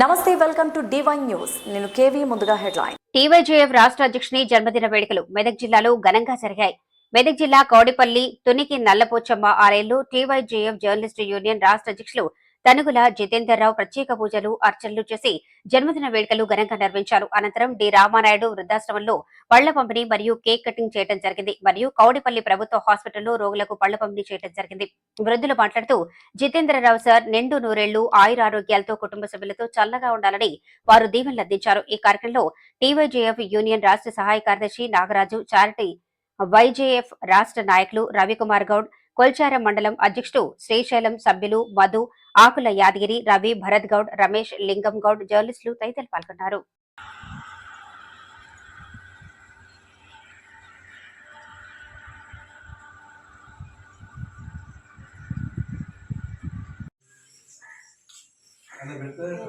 నమస్తే welcome to divine news నేను KV ముందుగా హెడ్లైన్. టీవైజేఎఫ్ రాష్ట్ర అధ్యక్షుని జన్మదిన వేడుకలు మెదక్ జిల్లాలో ఘనంగా జరిగాయి. మెదక్ జిల్లా కౌడిపల్లి తునికి నల్లపోచమ్మ ఆలయంలో టీవైజేఎఫ్ జర్నలిస్టు యూనియన్ రాష్ట్ర అధ్యక్షులు తనుగుల జితేందర్ రావు ప్రత్యేక పూజలు అర్చనలు చేసి జన్మదిన వేడుకలు ఘనంగా నిర్వహించారు. అనంతరం డి. రామానాయుడు వృద్ధాశ్రమంలో పళ్ళ పంపిణీ మరియు కేక్ కటింగ్ చేయడం జరిగింది. మరియు కౌడిపల్లి ప్రభుత్వ హాస్పిటల్లో రోగులకు పళ్ళ పంపిణీ చేయడం జరిగింది. వృద్ధులు మాట్లాడుతూ జితేంద్రరావు సార్ నిండు నూరేళ్ళు ఆయురారోగ్యాలతో కుటుంబ సభ్యులతో చల్లగా ఉండాలని వారు దీవెనలు అందించారు ఈ కార్యక్రమంలో టీవైజేఎఫ్ యూనియన్ రాష్ట్ర సహాయ కార్యదర్శి నాగరాజు చారిటీ వైజేఎఫ్ రాష్ట్ర నాయకులు రవికుమార్ గౌడ్ కొల్చారం మండలం అధ్యక్షుడు శ్రీశైలం సభ్యులు మధు ఆకుల యాదగిరి రవి భరత్ గౌడ్ రమేష్ లింగం గౌడ్ జర్నలిస్టులు తదితరులు పాల్గొన్నారు. వీడియో పెడతారు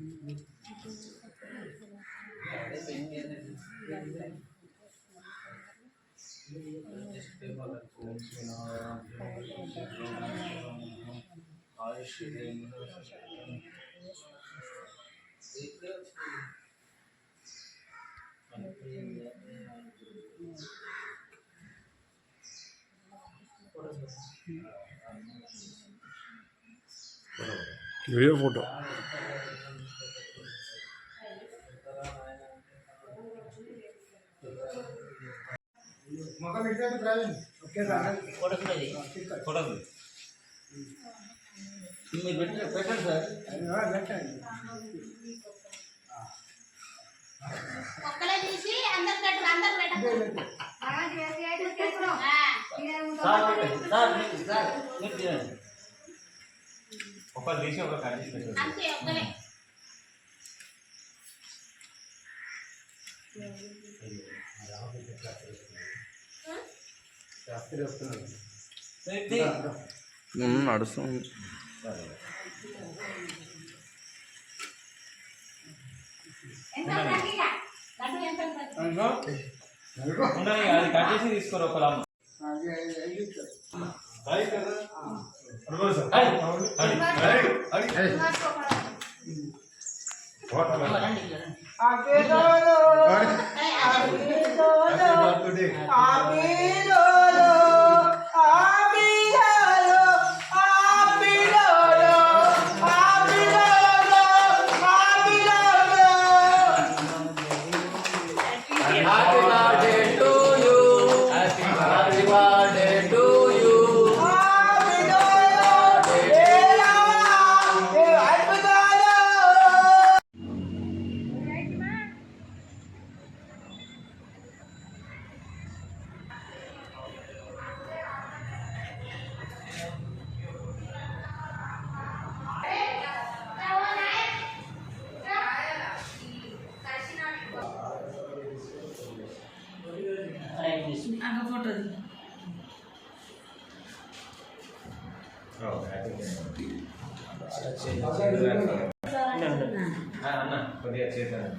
పెట్టండి పెట్టండి సార్ ఒక్కలే తీసి అందరు పెట్టు అందరు పెట్టకు సార్ పెట్టండి సార్ మీరు- సార్ మీరు తినండి ఒక తీసి ఒక కట్ చేసి పెట్టండి. అంతే ఒక్కలే పెట్టి నడుస్తుంది ఎంత గట్టిగా లడ్డు ఎంత ఉంటుంది? ఉండని అది కట్ చేసి తీసుకోరు ఒక లాభం రండి. అన్న కొద్దిగా చేశాను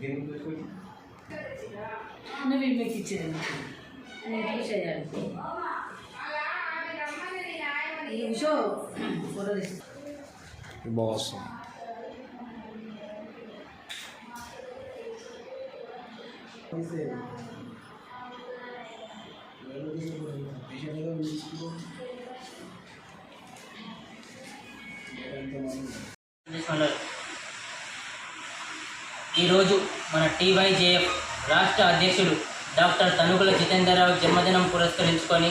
దీనికి చూసుకుంటే నువ్వు మీకు ఇచ్చేది నేను చూసేయాలి ఈ షో ఈరోజు మన టీవైజేఎఫ్ రాష్ట్ర అధ్యక్షుడు డాక్టర్ తనుకుల జితేందర్రావు జన్మదినం పురస్కరించుకొని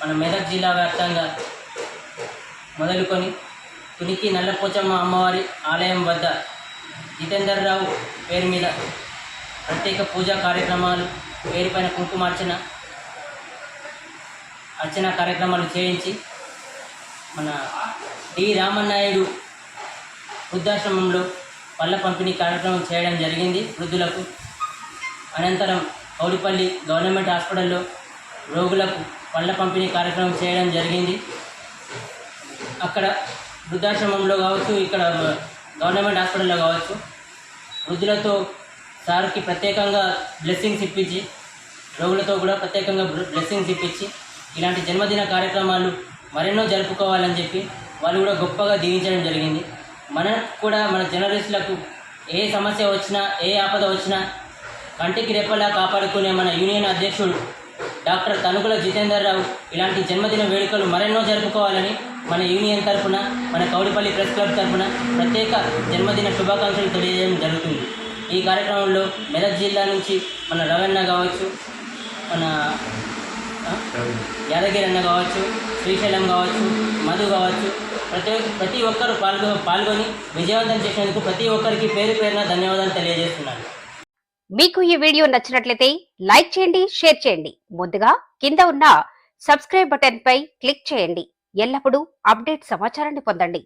మన మెదక్ జిల్లా వ్యాప్తంగా మొదలుకొని తునికి నల్లపోచమ్మ అమ్మవారి ఆలయం వద్ద జితేందర్రావు పేరు మీద ప్రత్యేక పూజా కార్యక్రమాలు పేరుపైన కుంకుమార్చన అర్చన కార్యక్రమాలు చేయించి మన డి రామన్నాయుడు వృద్ధాశ్రమంలో పళ్ళ పంపిణీ కార్యక్రమం చేయడం జరిగింది. వృద్ధులకు అనంతరం కౌడిపల్లి గవర్నమెంట్ హాస్పిటల్లో రోగులకు పళ్ళ పంపిణీ కార్యక్రమం చేయడం జరిగింది. అక్కడ వృద్ధాశ్రమంలో కావచ్చు ఇక్కడ గవర్నమెంట్ హాస్పిటల్లో కావచ్చు వృద్ధులతో సార్కి ప్రత్యేకంగా బ్లెస్సింగ్స్ ఇప్పించి రోగులతో కూడా ప్రత్యేకంగా బ్లెస్సింగ్స్ ఇప్పించి ఇలాంటి జన్మదిన కార్యక్రమాలు మరెన్నో జరుపుకోవాలని చెప్పి వాళ్ళు కూడా గొప్పగా దీవించడం జరిగింది. మనకు కూడా మన జర్నలిస్టులకు ఏ సమస్య వచ్చినా ఏ ఆపద వచ్చినా కంటికి రెప్పలా కాపాడుకునే మన యూనియన్ అధ్యక్షుడు డాక్టర్ తనుకుల జితేందర్ రావు ఇలాంటి జన్మదిన వేడుకలు మరెన్నో జరుపుకోవాలని మన యూనియన్ తరఫున మన కౌడిపల్లి ప్రెస్ క్లబ్ తరఫున ప్రత్యేక జన్మదిన శుభాకాంక్షలు తెలియజేయడం జరుగుతుంది. ఈ కార్యక్రమంలో మెదక్ జిల్లా నుంచి మన రవణ కావచ్చు మన యాదగిరి అన్న కావచ్చు శ్రీశైలం కావచ్చు మధు కావచ్చు ప్రతి ప్రతి ఒక్కరు పాల్గొ పాల్గొని విజయవంతం చేసినందుకు ప్రతి ఒక్కరికి పేరు పేరున ధన్యవాదాలు తెలియజేస్తున్నాను. మీకు ఈ వీడియో నచ్చినట్లయితే లైక్ చేయండి షేర్ చేయండి. ముందుగా కింద ఉన్న సబ్స్క్రైబ్ బటన్ పై క్లిక్ చేయండి. ఎల్లప్పుడూ అప్డేట్ సమాచారాన్ని పొందండి.